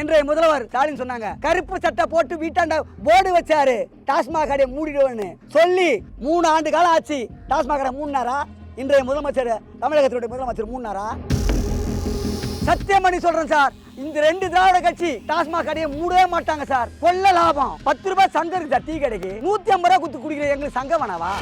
இன்றைய முதல்வர் ஸ்டாலின் சொன்னாங்க கருப்பு சட்டை போட்டு வீட்டாண்ட போர்டு வச்சாரு டாஸ்மாக் கடையை மூடிடுவேன்னு சொல்லி மூணு ஆண்டு காலம் ஆச்சு. டாஸ்மாக் கடை மூடினாரா? இன்றைய முதலமைச்சர் தமிழகத்தினுடைய முதலமைச்சர் மூடினாரா? சத்தியம் பண்ணி சொல்றேன் சார் இந்த ரெண்டு திராவிட கட்சி டாஸ்மாக் கடையை மூடவே மாட்டாங்க சார். கொள்ள லாபம். பத்து ரூபாய் சங்கம் இருக்கு சார் டீ கடைக்கு. நூத்தி ஐம்பது ரூபாய் குத்து குடிக்கிற எங்களுக்கு சங்கம் வேணாவா?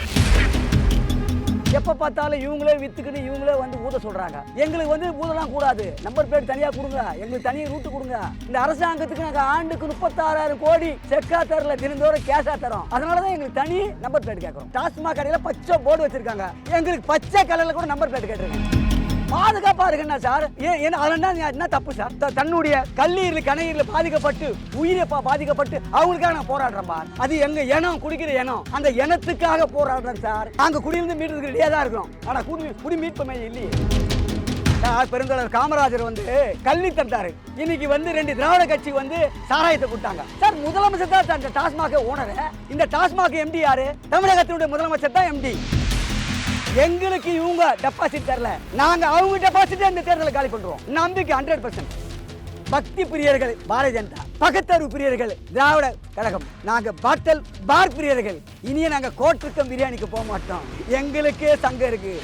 எப்போ பார்த்தாலும் இவங்களே வித்துக்கிட்டு இவங்களே வந்து ஊத சொல்கிறாங்க எங்களுக்கு வந்து ஊதலாம் கூடாது. நம்பர் பிளேட் தனியாக கொடுங்க. எங்களுக்கு தனியாக ரூட்டு கொடுங்க. இந்த அரசாங்கத்துக்கு நாங்கள் ஆண்டுக்கு முப்பத்தாறாயிரம் கோடி செக்கா தரல தினந்தோறும் கேஷாக தரோம். அதனாலதான் எங்களுக்கு தனி நம்பர் பிளேட் கேட்குறோம் டாஸ்மாக் கடையில் பச்சை போர்டு வச்சுருக்காங்க. எங்களுக்கு பச்சை கலரில் கூட நம்பர் பிளேட் கேட்டிருக்காங்க பாதுகாப்பா இருக்குன்னா சார்? ஏன் என்ன அதெல்லாம் என்ன தப்பு சார்? தன்னுடைய கல்லீரல் கணையீரல் பாதிக்கப்பட்டு உயிரை பா- பாதிக்கப்பட்டு அவங்களுக்காக நான் போராடுறேன் பார். அது எங்க இனம் குடிக்கிற இனம். அந்த இனத்துக்காக போராடுறேன் சார். நாங்க குடியிருந்து மீட்டதுக்கு ரெடியா தான் இருக்கிறோம். ஆனா குடி குடி மீட்புமே இல்லையே. சார், பெருந்தலைவர் காமராஜர் வந்து கல்வி தந்தாரு. இன்னைக்கு வந்து ரெண்டு திராவிட கட்சி வந்து சாராயத்தை கொடுத்தாங்க. சார் முதலமைச்சர் தான் இந்த டாஸ்மாக் ஓனர். இந்த டாஸ்மாக் எம்டி யாரு? தமிழகத்தினுடைய முதலமைச்சர் தான் எம்டி எங்களுக்கு இவங்க டெபாசிட் தரல. நாங்க அவங்க டெபாசிட் இந்த தேர்தலை காலி பண்றோம். நம்பிக்கை ஹண்ட்ரட் பர்சன்ட் பக்தி பிரியர்கள் பாரதிய ஜனதா பகத்தறிவு பிரியர்கள் திராவிட கழகம். நாங்க பார்த்தல் பார் பிரியர்கள். இனியே நாங்க கோட்டிருக்கம் பிரியாணிக்கு போக மாட்டோம். எங்களுக்கே சங்கம் இருக்கு.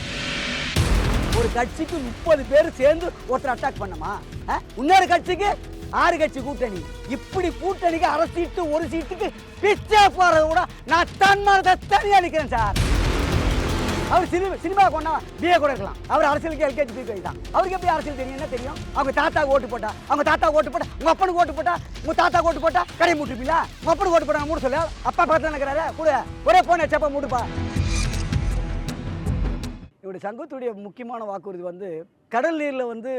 ஒரு கட்சிக்கு முப்பது பேர் சேர்ந்து ஒருத்தர் அட்டாக் பண்ணமா இன்னொரு கட்சிக்கு ஆறு கட்சி கூட்டணி. இப்படி கூட்டணிக்கு அரை சீட்டு ஒரு சீட்டுக்கு பிச்சை போறத கூட நான் தன்மானத்தை தனியா நிக்கிறேன் சார். அவர் சினிமா சினிமா கொண்டா பிஏ கூட இருக்கலாம். அவர் அரசியலுக்கு எல்கேஜி பிகே தான் அவருக்கு எப்படி அரசியல் தெரியும்? என்ன தெரியும்? அவங்க தாத்தா ஓட்டு போட்டா. அவங்க தாத்தா ஓட்டு போட்டா. உங்க அப்பனுக்கு ஓட்டு போட்டா. உங்க தாத்தா ஓட்டு போட்டா கடை மூட்டுப்பீங்களா உங்க அப்பனுக்கு ஓட்டு போட்டா மூட சொல்ல. அப்பா பார்த்து நிற்கிறாரு கூட. ஒரே போன சப்பா மூடுப்பா. இவருடைய சங்கத்துடைய முக்கியமான வாக்குறுதி வந்து கடல் நீரில் வந்து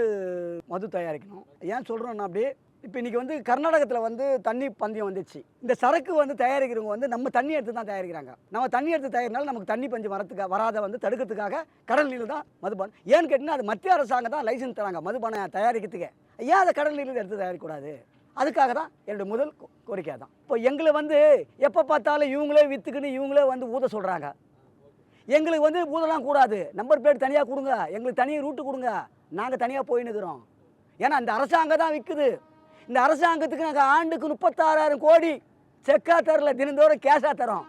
மது தயாரிக்கணும். ஏன் சொல்கிறோன்னா அப்படியே இப்போ இன்றைக்கி வந்து கர்நாடகத்தில் வந்து தண்ணி பந்தயம் வந்துச்சு. இந்த சரக்கு வந்து தயாரிக்கிறவங்க வந்து நம்ம தண்ணி எடுத்து தான் தயாரிக்கிறாங்க. நம்ம தண்ணி எடுத்து தயாரினால நமக்கு தண்ணி பஞ்சம் வரத்துக்கு வராத வந்து தடுக்கிறதுக்காக கடல் நீர் தான் மதுபானம். ஏன்னு கேட்டிங்கன்னா அது மத்திய அரசாங்கம் தான் லைசன்ஸ் தராங்க மதுபானம் தயாரிக்கிறதுக்கு. ஏன் அதை கடல் நீரில் எடுத்து தயாரிக்கக்கூடாது? அதுக்காக தான் என்னுடைய முதல் கோரிக்கை தான் இப்போ எங்களை வந்து எப்போ பார்த்தாலும் இவங்களே விற்றுக்குன்னு இவங்களே வந்து ஊத சொல்கிறாங்க எங்களுக்கு வந்து ஊதலாம் கூடாது. நம்பர் பிளேட் தனியாக கொடுங்க. எங்களுக்கு தனியாக ரூட்டு கொடுங்க. நாங்கள் தனியாக போயின்னுக்குறோம் ஏன்னா அந்த அரசாங்கம் தான் விற்குது இந்த அரசாங்கத்துக்கு நாங்கள் ஆண்டுக்கு முப்பத்தாறாயிரம் கோடி செக்கா தரல தினந்தோறும் கேஷாக தரோம்.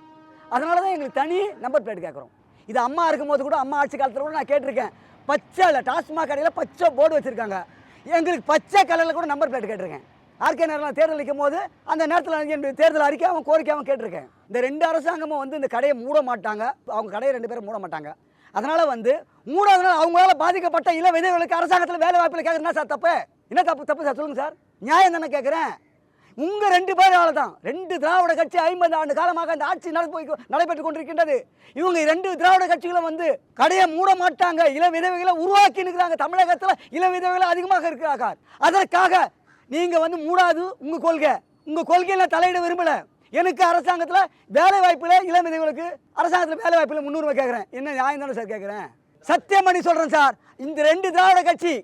அதனால தான் எங்களுக்கு தனி நம்பர் பிளேட் கேட்குறோம் இது அம்மா இருக்கும்போது கூட அம்மா ஆட்சி காலத்தில் கூட நான் கேட்டிருக்கேன். பச்சை இல்லை டாஸ்மாக் கடையில் பச்சை போர்டு வச்சுருக்காங்க. எங்களுக்கு பச்சை கலரில் கூட நம்பர் பிளேட் கேட்டிருக்கேன். ஆர்கே நேரில் தேர்தல் நிற்கும் போது அந்த நேரத்தில் என்னுடைய தேர்தல் அறிக்கை அவன் கோரிக்கை அவன் கேட்டிருக்கேன். இந்த ரெண்டு அரசாங்கமும் வந்து இந்த கடையை மூட மாட்டாங்க. அவங்க கடையை ரெண்டு பேரும் மூட மாட்டாங்க. அதனால் வந்து மூடாதனால அவங்களால பாதிக்கப்பட்ட இள விதைகளுக்கு அரசாங்கத்தில் வேலை வாய்ப்பில் கேட்குறது என்ன சார் தப்பு. என்ன தப்பு தப்பு சார் சொல்லுங்கள் சார். நியாயம் தானே கேட்குறேன் உங்கள் ரெண்டு பேரால தான் ரெண்டு திராவிட கட்சி ஐம்பது ஆண்டு காலமாக அந்த ஆட்சி நடந்து நடைபெற்று கொண்டிருக்கின்றது. இவங்க ரெண்டு திராவிட கட்சிகளும் வந்து கடையை மூட மாட்டாங்க. இள விதவைகளை உருவாக்கி நிற்கிறாங்க தமிழகத்தில் இள விதவைகளை அதிகமாக இருக்கிறார்கள் அதற்காக நீங்கள் வந்து மூடாது உங்கள் கொள்கை. உங்கள் கொள்கையில் தலையிட விரும்பலை. எனக்கு அரசாங்கத்தில் வேலை வாய்ப்பில் இளம் விதவைகளுக்கு அரசாங்கத்தில் வேலை வாய்ப்பில் முன்னுரிமை கேட்குறேன் என்ன நியாயம் தானே சார் கேட்குறேன் சத்தியம் பண்ணி சொல்கிறேன் சார். இந்த ரெண்டு திராவிட கட்சி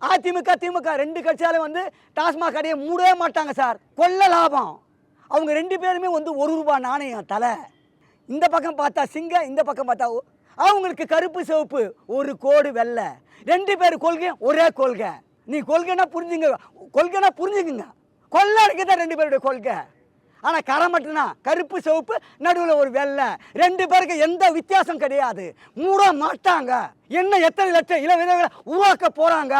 அதிமுக திமுக ரெண்டு கட்சியாலும் வந்து டாஸ்மாக் கடையை மூடவே மாட்டாங்க சார். கொள்ள லாபம். அவங்க ரெண்டு பேருமே வந்து ஒரு ரூபா நாணயம் தலை. இந்த பக்கம் பார்த்தா சிங்க இந்த பக்கம் பார்த்தா அவங்களுக்கு கருப்பு சிவப்பு ஒரு கோடு வெள்ளை. ரெண்டு பேர் கொள்கை ஒரே கொள்கை. நீ கொள்கைன்னா புரிஞ்சுங்க கொள்கைன்னா புரிஞ்சுக்குங்க. கொள்ளடிக்க தான் ரெண்டு பேருடைய கொள்கை. ஆனால் கரை மட்டும்தான் கருப்பு சிவப்பு நடுவில் ஒரு வெள்ளை. ரெண்டு பேருக்கு எந்த வித்தியாசம் கிடையாது. மூட மாட்டாங்க. என்ன எத்தனை லட்சம் இள விதவை உருவாக்க போகிறாங்க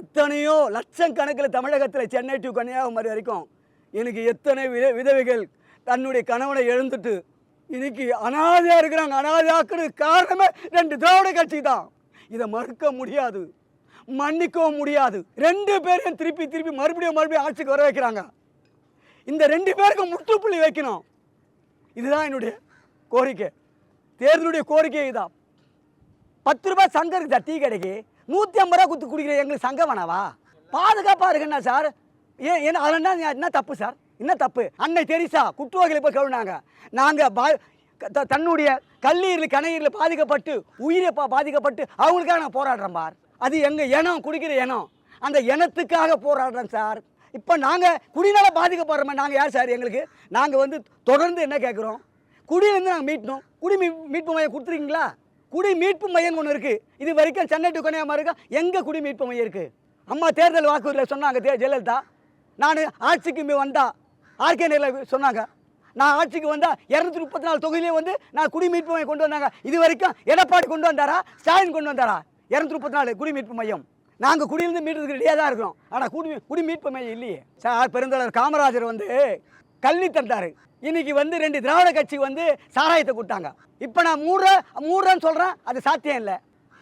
எத்தனையோ லட்சம் கணக்கில் தமிழகத்தில் சென்னை டு கன்னியாகுமரி வரைக்கும் எனக்கு எத்தனை வித விதவைகள் தன்னுடைய கணவனை எழுந்துட்டு இன்னைக்கு அனாதையாக இருக்கிறாங்க. அனாதையாக்குறது காரணமே ரெண்டு திராவிட கட்சி தான். இதை மறுக்க முடியாது. மன்னிக்கவும் முடியாது. ரெண்டு பேரையும் திருப்பி திருப்பி மறுபடியும் மறுபடியும் ஆட்சிக்கு வர வைக்கிறாங்க. இந்த ரெண்டு பேருக்கும் முற்றுப்புள்ளி வைக்கணும். இதுதான் என்னுடைய கோரிக்கை. தேர்தலுடைய கோரிக்கை இதுதான் பத்து ரூபாய் சங்கம் இருக்குதா டீ கடைக்கு? நூற்றி ஐம்பது ரூபா கொடுத்து குடிக்கிற எங்களுக்கு சங்கம் வேணாவா? பாதுகாப்பாக இருக்குண்ணா சார்? ஏன் என்ன அதில் என்ன என்ன தப்பு சார்? என்ன தப்பு? அன்னை தெரிசா குட்டுவகையில் போய் கழுவினாங்க நாங்கள் பா த- தன்னுடைய கல்லீரல் கணையீரல் பாதிக்கப்பட்டு உயிரை பா பாதிக்கப்பட்டு அவங்களுக்காக நான் போராடுறேன் பார். அது எங்கள் இனம் குடிக்கிற இனம். அந்த இனத்துக்காக போராடுறேன் சார். இப்போ நாங்கள் குடினால பாதிக்கப்படுறோமே நாங்கள் யார் சார் எங்களுக்கு? நாங்கள் வந்து தொடர்ந்து என்ன கேட்குறோம் குடியிலேருந்து நாங்கள் மீட்ணும் குடி மீ மீட்பு மையம் கொடுத்துருக்கீங்களா? குடி மீட்பு மையம் ஒன்று இருக்குது இது வரைக்கும் சென்னை டு கன்னியாகுமரி இருக்கா? எங்கே குடி மீட்பு மையம் இருக்குது அம்மா தேர்தல் வாக்குறுதியில் சொன்னாங்க தே ஜெயலலிதா. நான் ஆட்சிக்கு வந்தா ஆர்கே நேரில் சொன்னாங்க. நான் ஆட்சிக்கு வந்தால் இரநூத்தி முப்பத்தி நாலு தொகுதியிலே வந்து நான் குடிமீட்பு மையம் கொண்டு வந்தாங்க. இது வரைக்கும் எடப்பாடி கொண்டு வந்தாரா? ஸ்டாலின் கொண்டு வந்தாரா? இரநூத்தி முப்பத்தி நாலு குடிமீட்பு மையம். நாங்கள் குடியிருந்து மீட்டுறதுக்கு ரெடியாக தான் இருக்கிறோம். ஆனால் குடி குடிமீட்பு மையம் இல்லையே. சார் பெருந்தலைவர் காமராஜர் வந்து கல்வி தந்தார். இன்னைக்கு வந்து ரெண்டு திராவிட கட்சி வந்து சாராயத்தை கொடுத்தாங்க. இப்போ நான் மூடுற மூடுறேன்னு சொல்கிறேன் அது சாத்தியம் இல்லை.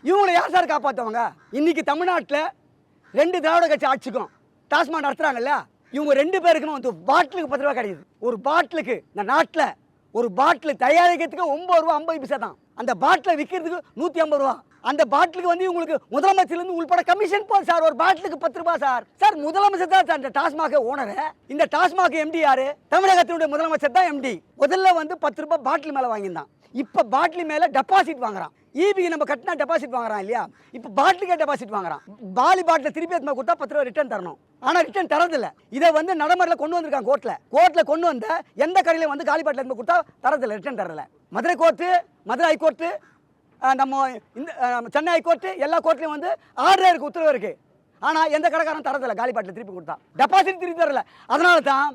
இவங்களை யார் சார் காப்பாற்றுவாங்க இன்னைக்கு தமிழ்நாட்டில் ரெண்டு திராவிட கட்சி ஆட்சிக்கும் டாஸ்மாக் நடத்துகிறாங்கல்ல இவங்க ரெண்டு பேருக்குமே வந்து பாட்டிலுக்கு பத்து ரூபா கிடைக்குது. ஒரு பாட்டிலுக்கு இந்த நாட்டில் ஒரு பாட்டில் தயாரிக்கிறதுக்கு ஒம்பது ரூபா ஐம்பது பைசா தான். அந்த பாட்டிலை விற்கிறதுக்கு நூற்றி ஐம்பது ரூபா. அந்த பாட்டிலுக்கு வந்து உங்களுக்கு முதலமைச்சர்லேருந்து உள்பட கமிஷன் போகுது சார் ஒரு பாட்டிலுக்கு பத்து ரூபா சார். சார் முதலமைச்சர் தான் சார் இந்த டாஸ்மாக ஓனர். இந்த டாஸ்மாக் எம்டி யாரு? தமிழகத்தினுடைய முதலமைச்சர் தான் எம்டி முதல்ல வந்து பத்து ரூபாய் பாட்டில் மேலே வாங்கியிருந்தான். இப்போ பாட்டில் மேலே டெபாசிட் வாங்குறான். ஈபிக்கு நம்ம கட்டினா டெபாசிட் வாங்குறான் இல்லையா? இப்போ பாட்டிலுக்கே டெபாசிட் வாங்குறான். பாலி பாட்டில் திருப்பி எடுத்து கொடுத்தா பத்து ரூபா ரிட்டர்ன் தரணும். ஆனால் ரிட்டர்ன் தரதில்ல. இதை வந்து நடைமுறையில் கொண்டு வந்திருக்காங்க கோர்ட்டில் கோர்ட்டில் கொண்டு வந்த எந்த கடையில் வந்து காலி பாட்டில் இருந்து கொடுத்தா தரதில்லை ரிட்டர்ன் தரல மதுரை கோர்ட்டு மதுரை ஹைகோர்ட்டு நம்ம இந்த நம்ம சென்னை ஹைகோர்ட்டு எல்லா கோர்ட்லையும் வந்து ஆர்டர் இருக்கு உத்தரவு இருக்கு. ஆனால் எந்த கடைக்காரன் தரதில்லை காலிப்பாட்டில் திருப்பி கொடுத்தா. டெபாசிட் திருப்பி தரல. அதனால தான்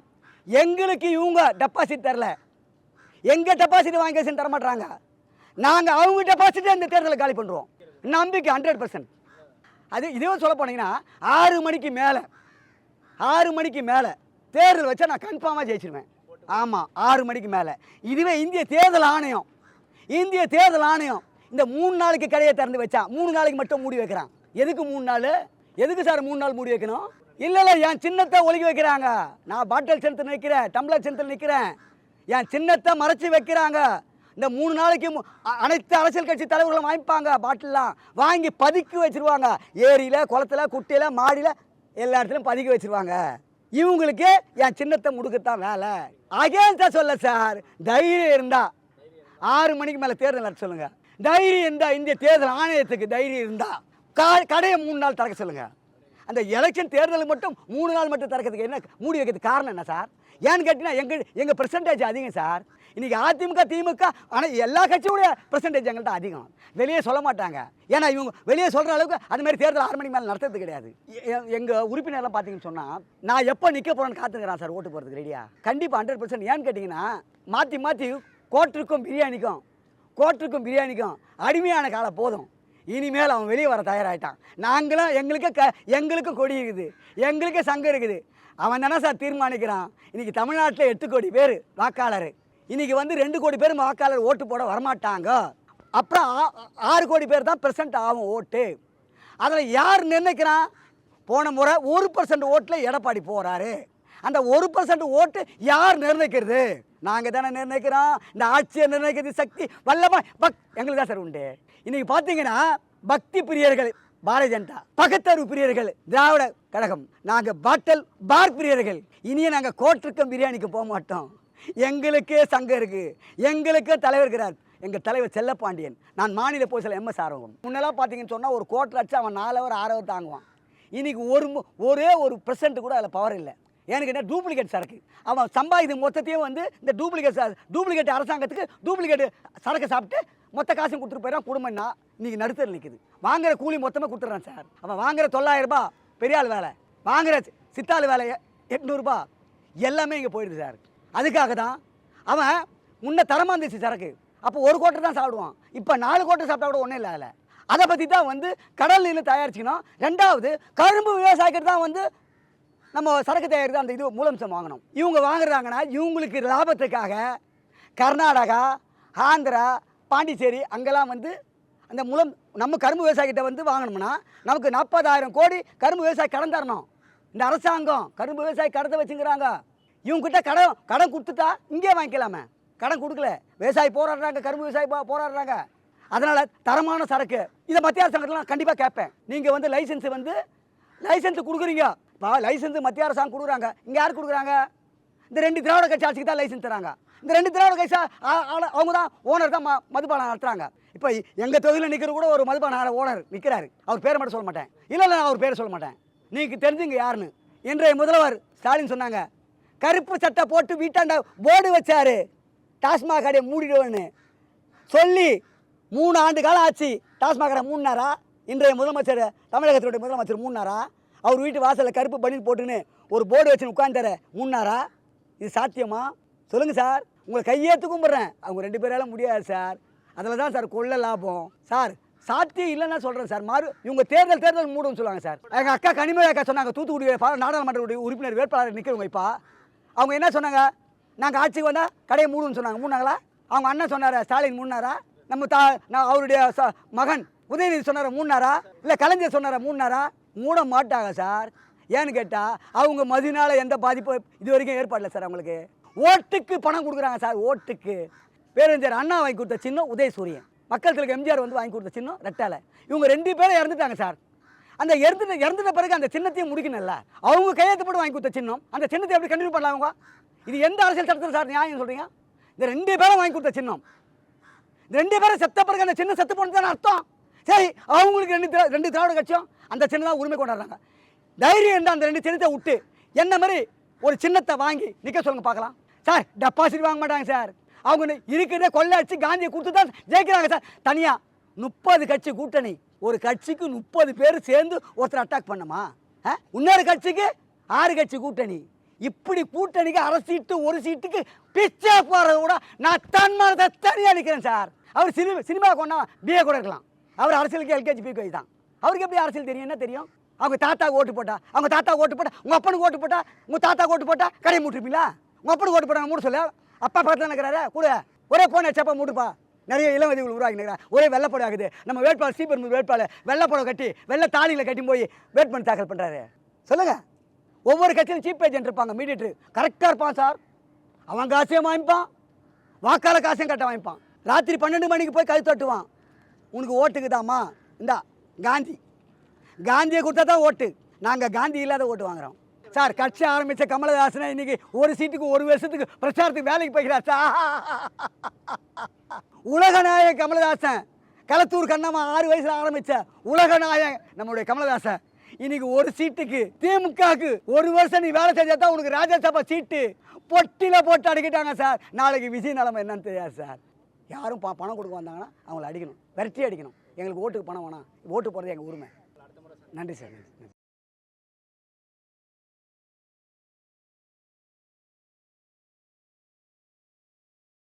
எங்களுக்கு இவங்க டெபாசிட் தரல. எங்கள் டெபாசிட் வாங்கி வச்சு தர மாட்டாங்க நாங்கள் அவங்க டெபாசிட்டே இந்த தேர்தலில் காலி பண்ணுறோம் நம்பிக்கை ஹண்ட்ரட் பர்சன்ட் அது இதுவும் சொல்ல போனீங்கன்னா ஆறு மணிக்கு மேலே ஆறு மணிக்கு மேலே தேர்தல் வச்சா நான் கன்ஃபார்மாக ஜெயிச்சிருவேன். ஆமாம் ஆறு மணிக்கு மேலே. இதுவே இந்திய தேர்தல் ஆணையம். இந்திய தேர்தல் ஆணையம். இந்த மூணு நாளைக்கு கடையை திறந்து வச்சா மூணு நாளைக்கு மட்டும் மூடி வைக்கிறான். எதுக்கு மூணு நாள்? எதுக்கு சார் மூணு நாள் மூடி வைக்கணும்? இல்லை இல்லை என் சின்னத்தை ஒழுகி வைக்கிறாங்க. நான் பாட்டில் செலுத்து நிற்கிறேன் டம்ளர் செலுத்து நிற்கிறேன் என் சின்னத்தை மறைச்சி வைக்கிறாங்க. இந்த மூணு நாளைக்கு மு- அனைத்து அரசியல் கட்சி தலைவர்களும் வாங்கிப்பாங்க பாட்டிலாம் வாங்கி பதுக்கி வச்சிருவாங்க. ஏரியில் குளத்துல குட்டையில் மாடியில் எல்லா இடத்துலையும் பதுக்கி வச்சிருவாங்க. இவங்களுக்கு என் சின்னத்தை முடுக்கத்தான் வேலை. அகேன்ஸ்டாக சொல்ல சார். தைரியம் இருந்தால் ஆறு மணிக்கு மேலே தேர்தல் நடத்த சொல்லுங்கள் தைரியம் இருந்தால் இந்திய தேர்தல் ஆணையத்துக்கு தைரியம் இருந்தால் கா- கடையை மூணு நாள் திறக்க சொல்லுங்க. அந்த எலெக்ஷன் தேர்தலுக்கு மட்டும் மூணு நாள் மட்டும் திறக்கிறதுக்கு என்ன மூடி வைக்கிறதுக்கு காரணம் என்ன சார்? ஏன்னு கேட்டிங்கன்னா எங்கள் எங்கள் பெர்சன்டேஜ் அதிகம் சார். இன்றைக்கி அதிமுக திமுக ஆனால் எல்லா கட்சியோடைய பெர்சன்டேஜ் எங்கள்கிட்ட அதிகம். வெளியே சொல்ல மாட்டாங்க. ஏன்னா இவங்க வெளியே சொல்கிற அளவுக்கு அது மாதிரி தேர்தல் ஆறு மணிக்கு மேலே நடத்துறது கிடையாது. எங்கள் உறுப்பினர்லாம் பார்த்தீங்கன்னு சொன்னால் நான் எப்போ நிற்க போகிறேன்னு காத்துக்கிறேன் சார் ஓட்டு போகிறதுக்கு ரெடியாக கண்டிப்பாக ஹண்ட்ரட் பர்சன்ட் ஏன்னு கேட்டிங்கன்னா மாற்றி மாற்றி கோட்டிற்கும் பிரியாணிக்கும் கோட்டுக்கும் பிரியாணிக்கும் அடிமையான காலம் போதும். இனிமேல் அவன் வெளியே வர தயாராகிட்டான் நாங்களும் எங்களுக்கு க எங்களுக்கு கொடி இருக்குது. எங்களுக்கு சங்கம் இருக்குது. அவன் தானே சார் தீர்மானிக்கிறான். இன்னைக்கு தமிழ்நாட்டில் எட்டு கோடி பேர் வாக்காளர். இன்னைக்கு வந்து ரெண்டு கோடி பேர் வாக்காளர் ஓட்டு போட வரமாட்டாங்க. அப்புறம் ஆ- ஆறு கோடி பேர் தான் பெர்சன்ட் ஆகும் ஓட்டு. அதில் யார் நிர்ணயிக்கிறான்? போன முறை ஒரு பர்சன்ட் ஓட்டில் எடப்பாடி போகிறாரு அந்த ஒரு பர்சன்ட் ஓட்டு யார் நிர்ணயிக்கிறது? நாங்கள் தானே நிர்ணயிக்கிறோம். இந்த ஆட்சியை நிர்ணயிக்கிறது சக்தி வல்லமா. பக் எங்களுக்கு தான் சார் உண்டு. இன்னைக்கு பார்த்தீங்கன்னா பக்தி பிரியர்கள் பாரதிய ஜனதா பகத்தறிவு பிரியர்கள் திராவிட கழகம் நாங்கள் பாட்டல் பார் பிரியர்கள். இனியே நாங்கள் கோட்டிற்கும் பிரியாணிக்கு போக மாட்டோம். எங்களுக்கே சங்கம் இருக்குது எங்களுக்கே தலைவர் இருக்கிறார். எங்கள் தலைவர் செல்லப்பாண்டியன். நான் மாநில போலீஸில் எம்எஸ் ஆர்வம் முன்னெல்லாம் பார்த்தீங்கன்னு சொன்னால் ஒரு கோட்டில் அடிச்சு அவன் நாலு அவர் ஆறு அவர் தாங்குவான். இன்றைக்கி ஒரு ஒரே ஒரு பெர்சன்ட் கூட அதில் பவர் இல்லை. எனக்கு என்ன டூப்ளிகேட் சரக்கு. அவன் சம்பாதித்த மொத்தத்தையும் வந்து இந்த டூப்ளிகேட் டூப்ளிகேட் அரசாங்கத்துக்கு டூப்ளிகேட் சரக்கு சாப்பிட்டு மொத்த காசும் கொடுத்துட்டு போயிடறான். குடும்பம்னா இன்னைக்கு நடுத்தர் நிற்குது வாங்குற கூலி மொத்தமாக கொடுத்துட்றான் சார் அவன் வாங்குற தொள்ளாயிரம் ரூபாய் பெரிய ஆள் வேலை. வாங்குற சித்தாள் வேலை எட்நூறுபா எல்லாமே இங்கே போயிடுது சார் அதுக்காக தான் அவன் முன்ன தரமாக இருந்துச்சு சரக்கு. அப்போ ஒரு கோட்டை தான் சாப்பிடுவான். இப்போ நாலு கோட்டை சாப்பிட்டா கூட ஒன்றும் இல்லை அதில் அதை பற்றி தான் வந்து கடல் நீர் தயாரிச்சுக்கணும். ரெண்டாவது கரும்பு விவசாயிக்கிட்ட தான் வந்து நம்ம சரக்கு தயாரித்து அந்த இது மூலம்சம் வாங்கணும். இவங்க வாங்குறாங்கன்னா இவங்களுக்கு லாபத்துக்காக கர்நாடகா ஆந்திரா பாண்டிச்சேரி அங்கெல்லாம் வந்து அந்த மூலம் நம்ம கரும்பு விவசாயிகிட்ட வந்து வாங்கணும்னா நமக்கு நாற்பதாயிரம் கோடி கரும்பு விவசாயி கடன் தரணும். இந்த அரசாங்கம் கரும்பு விவசாயி கடத்தை வச்சுங்கிறாங்க. இவங்ககிட்ட கடன் கடன் கொடுத்துட்டா இங்கே வாங்கிக்கலாமே. கடன் கொடுக்கல. விவசாயி போராடுறாங்க கரும்பு விவசாயி போ- போராடுறாங்க. அதனால் தரமான சரக்கு. இதை மத்திய அரசாங்கத்தில் நான் கண்டிப்பாக கேட்பேன். நீங்கள் வந்து லைசன்ஸ் வந்து லைசன்ஸ் கொடுக்குறீங்க. இப்போ லைசன்ஸ் மத்திய அரசாங்கம் கொடுக்குறாங்க. இங்கே யார் கொடுக்குறாங்க? இந்த ரெண்டு திராவிட கட்சி ஆட்சிக்கு தான் லைசன்ஸ் தராங்க. இந்த ரெண்டு திராவிட கட்சி ஆ- அவங்க தான் ஓனர் தான் ம- மதுபானம் நடத்துறாங்க. இப்போ எங்கள் தொகுதியில் நிற்கிற கூட ஒரு மதுபான ஓனர் நிற்கிறாரு அவர் பேரை மட்டும் சொல்ல மாட்டேன். இல்லை இல்லை நான் அவர் பேரை சொல்ல மாட்டேன். நீங்கள் தெரிஞ்சுங்க யாருன்னு. இன்றைய முதல்வர் ஸ்டாலின் சொன்னாங்க கருப்பு சட்டை போட்டு வீட்டாண்ட போர்டு வச்சார். டாஸ்மாக் கடையை மூடிடுவேன்னு. சொல்லி மூணு ஆண்டு காலம் ஆச்சு. டாஸ்மாக் கடை மூணாரா இன்றைய முதலமைச்சர் தமிழகத்தினுடைய முதலமைச்சர் மூணாரா அவர் வீட்டு வாசலில் கருப்பு பனியன் போட்டுன்னு ஒரு போர்டு வச்சு உட்காந்துற முன்னாரா இது சாத்தியமா? சொல்லுங்கள் சார். உங்களை கையேற்று கும்பிட்றேன். அவங்க ரெண்டு பேரால முடியாது சார். அதில் தான் சார் கொள்ள லாபம். சார் சாத்தியம் இல்லைன்னா சொல்கிறேன் சார். மாறு இவங்க தேர்தல் தேர்தல் மூடுன்னு சொல்லுவாங்க சார். எங்கள் அக்கா கனிமொழி அக்கா சொன்னாங்க தூத்துக்குடி பா- நாடாளுமன்ற உறுப்பினர் வேட்பாளர் நிற்கிறவங்க இப்போ. அவங்க என்ன சொன்னாங்க? நாங்கள் ஆட்சிக்கு வந்தால் கடையை மூடுன்னு சொன்னாங்க. மூணாங்களா அவங்க அண்ணன் சொன்னாரா? ஸ்டாலின் மூணாரா நம்ம தா நான் அவருடைய ச- மகன் உதயநிதி சொன்னார? மூணாரா இல்லை கலைஞர் சொன்னாரா? மூணாரா மூட மாட்டாங்க சார். ஏன்னு கேட்டால் அவங்க மதினால் எந்த பாதிப்பும் இது வரைக்கும் ஏற்பாடில்லை சார் அவங்களுக்கு. ஓட்டுக்கு பணம் கொடுக்குறாங்க சார் ஓட்டுக்கு. பேரறிஞர் அண்ணா வாங்கி கொடுத்த சின்னம் உதயசூரியன். மக்கள் எம்ஜிஆர் வந்து வாங்கி கொடுத்த சின்னம் ரெட்டாலை. இவங்க ரெண்டு பேரும் இறந்துட்டாங்க சார். அந்த இறந்துட்ட இறந்துட்ட பிறகு அந்த சின்னத்தையும் முடிக்கணும்ல. அவங்க கையெழுத்து போட்டு வாங்கி கொடுத்த சின்னம் அந்த சின்னத்தை எப்படி கண்டினியூ பண்ணலாம் அவங்க? இது எந்த அரசியல் சட்டத்தில் சார் நியாயம் சொல்கிறீங்க இந்த ரெண்டு பேரும் வாங்கி கொடுத்த சின்னம். இந்த ரெண்டு பேரும் செத்த பிறகு அந்த சின்ன செத்து போனது அர்த்தம். சரி அவங்களுக்கு ரெண்டு ரெண்டு திராவிட கட்சியும் அந்த சின்னம் தான் உரிமை கொண்டாடுறாங்க. தைரியம் இருந்தால் அந்த ரெண்டு சின்னத்தை விட்டு என்ன மாதிரி ஒரு சின்னத்தை வாங்கி நிற்க சொல்லுங்கள் பார்க்கலாம். சார் டெபாசிட் வாங்க மாட்டாங்க சார். அவங்க இருக்கிறத இருக்கிறதே கொள்ளை காந்தியை கொடுத்து தான் ஜெயிக்கிறாங்க சார். தனியாக முப்பது கட்சி கூட்டணி. ஒரு கட்சிக்கு முப்பது பேர் சேர்ந்து ஒருத்தர் அட்டாக் பண்ணுமா? ஆ? இன்னொரு கட்சிக்கு ஆறு கட்சி கூட்டணி. இப்படி கூட்டணிக்கு அரை சீட்டு ஒரு சீட்டுக்கு பிச்சை போகிறத கூட நான் தன்மானத்தை தனியாக நிற்கிறேன் சார். அவர் சினிமா சினிமா கொண்டா பிஏ கூட இருக்கலாம். அவர் அரசியலுக்கு எல்கேஜி பிகேஜி தான். அவருக்கு எப்படி அரசியல் தெரியும்? என்ன தெரியும்? அவங்க தாத்தா ஓட்டு போட்டா. அவங்க தாத்தா ஓட்டு போட்டா. உங்கள் அப்பனுக்கு ஓட்டு போட்டா. உங்கள் தாத்தா ஓட்டு போட்டா கடையை மூட்டிருப்பீங்களா? உங்கள் அப்பனுக்கு ஓட்டு போட்டாங்க மூட சொல்ல. அப்பா பக்கத்தில் நினைக்கிறாரு கூட. ஒரே போன வச்சப்பா மூடுப்பா. நிறைய இளவதிகள் உருவாக்கி ஒரே வெள்ளப்படம் ஆகுது. நம்ம வேட்பாளர் ஸ்ரீபெரும்பு வேட்பாளர் வெள்ளப்படம் கட்டி வெள்ளை தாலியில் கட்டி போய் வேட்புமனு தாக்கல் பண்ணுறாரு சொல்லுங்கள் ஒவ்வொரு கட்சியிலும் சீப் ஏஜென்ட் இருப்பாங்க மீடியேட்டர் கரெக்டாக இருப்பான் சார். அவன் காசையும் வாங்கிப்பான். வாக்காளர் காசையும் கட்ட வாங்கிப்பான். ராத்திரி பன்னெண்டு மணிக்கு போய் கை தட்டுவான். உனக்கு ஓட்டுக்குதாம்மா? இந்தா. காந்தி. காந்தியை கொடுத்தா தான் ஓட்டு. நாங்கள் காந்தி இல்லாத ஓட்டு வாங்குகிறோம் சார் கட்சி ஆரம்பித்த கமலஹாசனை இன்னைக்கு ஒரு சீட்டுக்கு ஒரு வருஷத்துக்கு பிரச்சாரத்துக்கு வேலைக்கு போய்கிறார் சார். உலகநாயக கமலஹாசன். களத்தூர் கண்ணம்மா ஆறு வயசில் ஆரம்பித்த உலகநாயகன் நம்மளுடைய கமலஹாசன். இன்னைக்கு ஒரு சீட்டுக்கு திமுகவுக்கு ஒரு வருஷம் நீ வேலை செஞ்சா தான் உனக்கு ராஜ்யசபா சீட்டு. பொட்டியில் போட்டு அடிக்கிட்டாங்க சார். நாளைக்கு விஜய் நிலைமை என்னன்னு தெரியாது சார். யாரும் பணம் கொடுக்க வந்தாங்கன்னா அவங்கள அடிக்கணும். விரட்டி அடிக்கணும். எங்களுக்கு ஓட்டுக்கு பணம் வேணாம். ஓட்டு போகிறது எங்கள் உரிமை நன்றி சார் நன்றி.